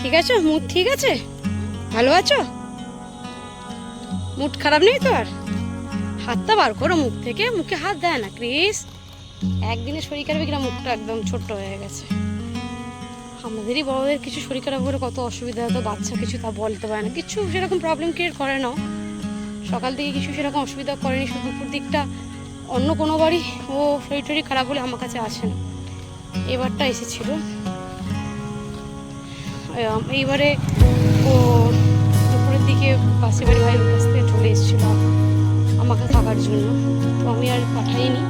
ঠিক আছো? মুড ঠিক আছে? ভালো আছো? মুড খারাপ নেই তো আর? হাতটা বার করো মুখ থেকে, মুখে হাত দেয় না ক্রিস একদিনে শরীর খারাপ কিনা মুখটা একদম ছোট্ট হয়ে গেছে। আমাদেরই বড়দের কিছু শরীর খারাপ করে কত অসুবিধা হতো বাচ্চা কিছু তা বলতে পারে না। কিছু সেরকম প্রবলেম ক্রিয়েট করে না সকাল থেকে কিছু সেরকম অসুবিধা করেনি, শুধু দুপুর দিকটা অন্য কোনো বাড়ি ও শরীর টরীর খারাপ হলে আমার কাছে আসে না। এবারটা এসেছিল। এইবারে ও দুপুরের দিকে পাশে বাড়ি ভাইয়ের কাছ চলে এসেছিল আমাকে থাকার জন্য। তো আমি আর পাঠাইনি।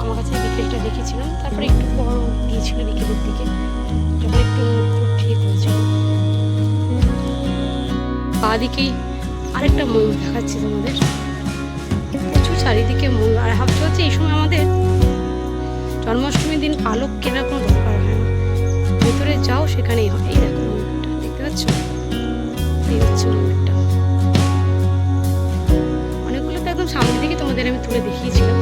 আমার কাছে বিকেলটা দেখেছিলাম। তারপরে একটু বড় গিয়েছিল বিকেলের দিকে। যখন একটু ঠিক হয়েছিল। পা দিকেই আরেকটা ময়ূর দেখাচ্ছি তোমাদের। প্রচুর চারিদিকে ময়ূর। আর ভাবতে হচ্ছে এই সময় আমাদের জন্মাষ্টমীর দিন পালক কেনা কোনো ভেতরে যাও, সেখানেই হয়। এই দেখো দেখতে পাচ্ছ? এই হচ্ছে অনেকগুলো তো একদম সামনে থেকে তোমাদের আমি তুলে দেখিয়েছিলাম।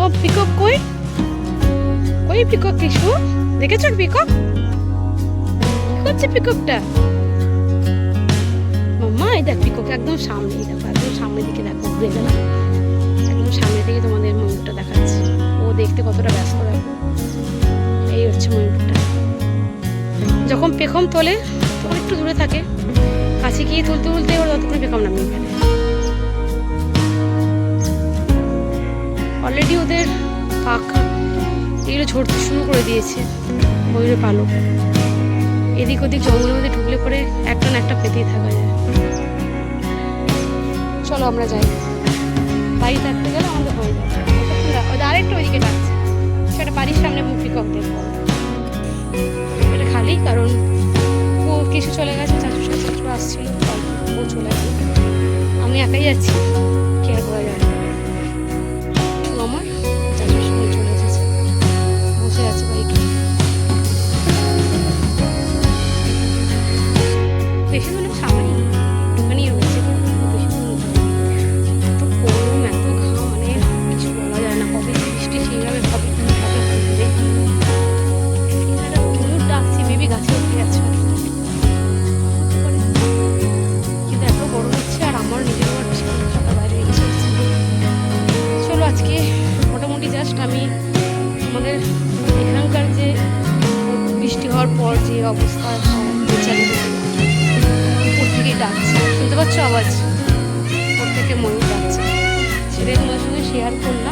ও পিকক কই? কই পিকক কিছু দেখেছ পিকক কি করছে পিককটা মাম্মা, এই দেখ পিকক একদম সামনে দেখো, একদম সামনের দিকে দেখো, ঘুরে গেলাম যখন পেখম তোলে তখন একটু দূরে থাকে। কাছে গিয়ে তুলতে তুলতে এবার ততক্ষণ পেখম ফেলে। অলরেডি ওদের পাখা এগুলো ঝরতে শুরু করে দিয়েছে, ময়ূরের পালক। এদিক ওদিক জঙ্গলের মধ্যে ঢুকলে পরে একটা না একটা পেতেই থাকা যায়। চলো আমরা যাই। বাড়ি থাকতে গেলে আমাদের হয়ে যাবে। আরেকটা ওইদিকে ডাকছে সেটা বাড়ির সামনে মুখি কক দেখব। কারণ ও কিছু চলে গেছে চাচু আসছিল ও চলে গেল আমি একাই যাচ্ছি। হওয়ার পর যে অবস্থা বিচারে উপর থেকেই ডাকছে। শুনতে পাচ্ছ আওয়াজ? উপর থেকে ময়ূর ডাকছে। সেটাই তোমার সঙ্গে শেয়ার করলাম